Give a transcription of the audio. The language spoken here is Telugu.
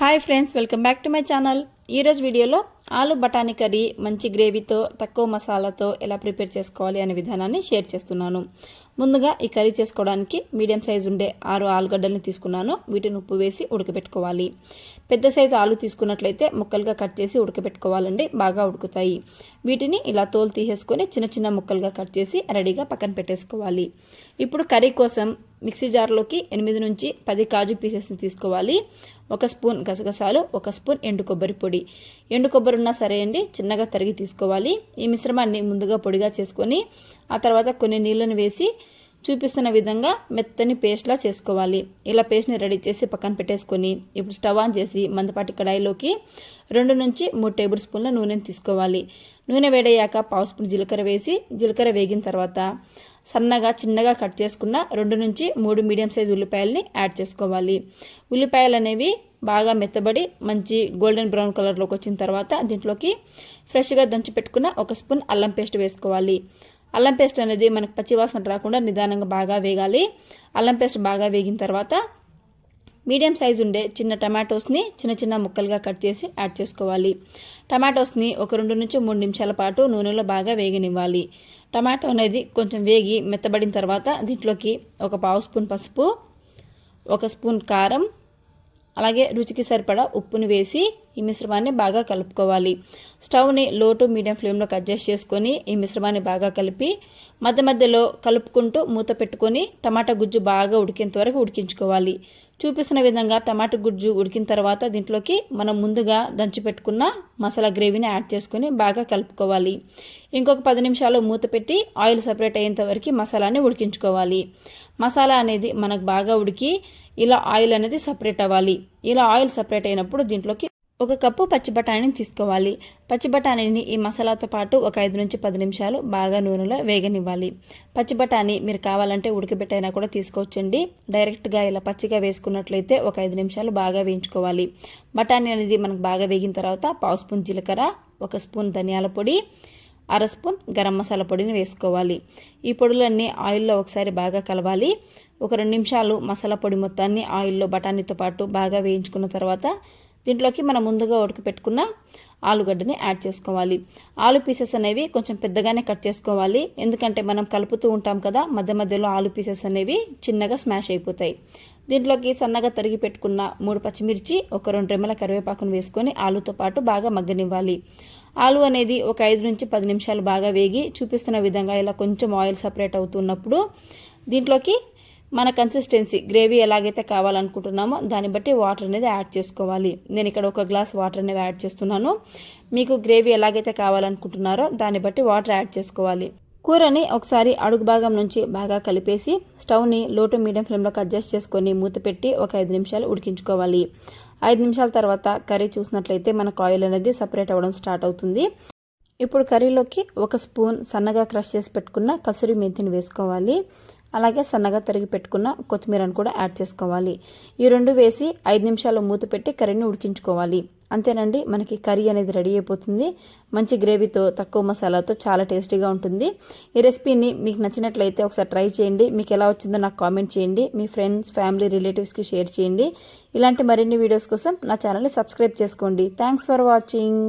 Hi friends welcome back to my channel. ఈరోజు వీడియోలో ఆలు బఠానీ కర్రీ మంచి గ్రేవీతో తక్కువ మసాలాతో ఎలా ప్రిపేర్ చేసుకోవాలి అనే విధానాన్ని షేర్ చేస్తున్నాను. ముందుగా ఈ కర్రీ చేసుకోవడానికి మీడియం సైజు ఉండే ఆరు ఆలుగడ్డల్ని తీసుకున్నాను. వీటిని ఉప్పు వేసి ఉడకబెట్టుకోవాలి. పెద్ద సైజు ఆలు తీసుకున్నట్లయితే ముక్కలుగా కట్ చేసి ఉడకబెట్టుకోవాలండి బాగా ఉడుకుతాయి. వీటిని ఇలా తోలు తీసేసుకొని చిన్న చిన్న ముక్కలుగా కట్ చేసి రెడీగా పక్కన పెట్టేసుకోవాలి. ఇప్పుడు కర్రీ కోసం మిక్సీ జార్లోకి ఎనిమిది నుంచి పది కాజు పీసెస్ని తీసుకోవాలి. ఒక స్పూన్ గసగసాలు ఒక స్పూన్ ఎండు కొబ్బరి పొడి. ఎండు కొబ్బరి ఉన్నా సరే అండి చిన్నగా తరిగి తీసుకోవాలి. ఈ మిశ్రమాన్ని ముందుగా పొడిగా చేసుకొని ఆ తర్వాత కొన్ని నీళ్ళను వేసి చూపిస్తున్న విధంగా మెత్తని పేస్ట్లా చేసుకోవాలి. ఇలా పేస్ట్ని రెడీ చేసి పక్కన పెట్టేసుకొని ఇప్పుడు స్టవ్ ఆన్ చేసి మందపాటి కడాయిలోకి రెండు నుంచి మూడు టేబుల్ స్పూన్ల నూనెని తీసుకోవాలి. నూనె వేడయ్యాక పావు స్పూన్ జీలకర్ర వేసి జీలకర్ర వేగిన తర్వాత సన్నగా చిన్నగా కట్ చేసుకున్న రెండు నుంచి మూడు మీడియం సైజ్ ఉల్లిపాయలని యాడ్ చేసుకోవాలి. ఉల్లిపాయలు అనేవి బాగా మెత్తబడి మంచి గోల్డెన్ బ్రౌన్ కలర్లోకి వచ్చిన తర్వాత దీంట్లోకి ఫ్రెష్గా దంచి పెట్టుకున్న ఒక స్పూన్ అల్లం పేస్ట్ వేసుకోవాలి. అల్లం పేస్ట్ అనేది మనకు పచ్చివాసన రాకుండా నిదానంగా బాగా వేగాలి. అల్లం పేస్ట్ బాగా వేగిన తర్వాత మీడియం సైజు ఉండే చిన్న టమాటోస్ని చిన్న చిన్న ముక్కలుగా కట్ చేసి యాడ్ చేసుకోవాలి. టమాటోస్ని ఒక రెండు నుంచి మూడు నిమిషాల పాటు నూనెలో బాగా వేగనివ్వాలి. టమాటో అనేది కొంచెం వేగి మెత్తబడిన తర్వాత దీంట్లోకి ఒక పావు స్పూన్ పసుపు ఒక స్పూన్ కారం అలాగే రుచికి సరిపడా ఉప్పుని వేసి ఈ మిశ్రమాన్ని బాగా కలుపుకోవాలి. స్టవ్ని లో టు మీడియం ఫ్లేమ్లోకి అడ్జస్ట్ చేసుకొని ఈ మిశ్రమాన్ని బాగా కలిపి మధ్య మధ్యలో కలుపుకుంటూ మూత పెట్టుకొని టమాటా గుజ్జు బాగా ఉడికేంత వరకు ఉడికించుకోవాలి. చూపిస్తున్న విధంగా టమాటా గుజ్జు ఉడికిన తర్వాత దీంట్లోకి మనం ముందుగా దంచి పెట్టుకున్న మసాలా గ్రేవీని యాడ్ చేసుకొని బాగా కలుపుకోవాలి. ఇంకొక పది నిమిషాలు మూత పెట్టి ఆయిల్ సపరేట్ అయ్యేంత వరకు మసాలాని ఉడికించుకోవాలి. మసాలా అనేది మనకు బాగా ఉడికి ఇలా ఆయిల్ అనేది సపరేట్ అవ్వాలి. ఇలా ఆయిల్ సపరేట్ అయినప్పుడు దీంట్లోకి ఒక కప్పు పచ్చి బఠానీని తీసుకోవాలి. పచ్చి బఠానీని ఈ మసాలాతో పాటు ఒక ఐదు నుంచి పది నిమిషాలు బాగా నూనెలో వేగనివ్వాలి. పచ్చి బఠానీ మీరు కావాలంటే ఉడకబెట్టైనా కూడా తీసుకోవచ్చండి. డైరెక్ట్గా ఇలా పచ్చిగా వేసుకున్నట్లయితే ఒక ఐదు నిమిషాలు బాగా వేయించుకోవాలి. బఠానీ అనేది మనకు బాగా వేగిన తర్వాత పావు స్పూన్ జీలకర్ర ఒక స్పూన్ ధనియాల పొడి అర స్పూన్ గరం మసాలా పొడిని వేసుకోవాలి. ఈ పొడులన్నీ ఆయిల్లో ఒకసారి బాగా కలవాలి. ఒక రెండు నిమిషాలు మసాలా పొడి మొత్తాన్ని ఆయిల్లో బఠానీతో పాటు బాగా వేయించుకున్న తర్వాత దీంట్లోకి మనం ముందుగా ఉడకపెట్టుకున్న ఆలుగడ్డని యాడ్ చేసుకోవాలి. ఆలు పీసెస్ అనేవి కొంచెం పెద్దగానే కట్ చేసుకోవాలి. ఎందుకంటే మనం కలుపుతూ ఉంటాం కదా మధ్య మధ్యలో ఆలు పీసెస్ అనేవి చిన్నగా స్మాష్ అయిపోతాయి. దీంట్లోకి సన్నగా తరిగి పెట్టుకున్న మూడు పచ్చిమిర్చి ఒక రెండు రెమ్మల కరివేపాకును వేసుకొని ఆలుతో పాటు బాగా మగ్గనివ్వాలి. ఆలు అనేది ఒక ఐదు నుంచి పది నిమిషాలు బాగా వేగి చూపిస్తున్న విధంగా ఇలా కొంచెం ఆయిల్ సపరేట్ అవుతున్నప్పుడు దీంట్లోకి మన కన్సిస్టెన్సీ గ్రేవీ ఎలాగైతే కావాలనుకుంటున్నామో దాన్ని బట్టి వాటర్ అనేది యాడ్ చేసుకోవాలి. నేను ఇక్కడ ఒక గ్లాస్ వాటర్ అనేది యాడ్ చేస్తున్నాను. మీకు గ్రేవీ ఎలాగైతే కావాలనుకుంటున్నారో దాన్ని బట్టి వాటర్ యాడ్ చేసుకోవాలి. కూరని ఒకసారి అడుగు భాగం నుంచి బాగా కలిపేసి స్టవ్ని లో టు మీడియం ఫ్లేమ్లోకి అడ్జస్ట్ చేసుకొని మూత పెట్టి ఒక ఐదు నిమిషాలు ఉడికించుకోవాలి. ఐదు నిమిషాల తర్వాత కర్రీ చూసినట్లయితే మనకు ఆయిల్ అనేది సపరేట్ అవ్వడం స్టార్ట్ అవుతుంది. ఇప్పుడు కర్రీలోకి ఒక స్పూన్ సన్నగా క్రష్ చేసి పెట్టుకున్న కసూరి మెంతిని వేసుకోవాలి. అలాగే సన్నగా తరిగి పెట్టుకున్న కొత్తిమీరను కూడా యాడ్ చేసుకోవాలి. ఈ రెండు వేసి ఐదు నిమిషాలు మూత పెట్టి కర్రీని ఉడికించుకోవాలి. అంతేనండి మనకి కర్రీ అనేది రెడీ అయిపోతుంది. మంచి గ్రేవీతో తక్కువ మసాలాతో చాలా టేస్టీగా ఉంటుంది. ఈ రెసిపీని మీకు నచ్చినట్లయితే ఒకసారి ట్రై చేయండి. మీకు ఎలా వచ్చిందో నాకు కామెంట్ చేయండి. మీ ఫ్రెండ్స్ ఫ్యామిలీ రిలేటివ్స్కి షేర్ చేయండి. ఇలాంటి మరిన్ని వీడియోస్ కోసం నా ఛానల్ని సబ్స్క్రైబ్ చేసుకోండి. Thanks for watching.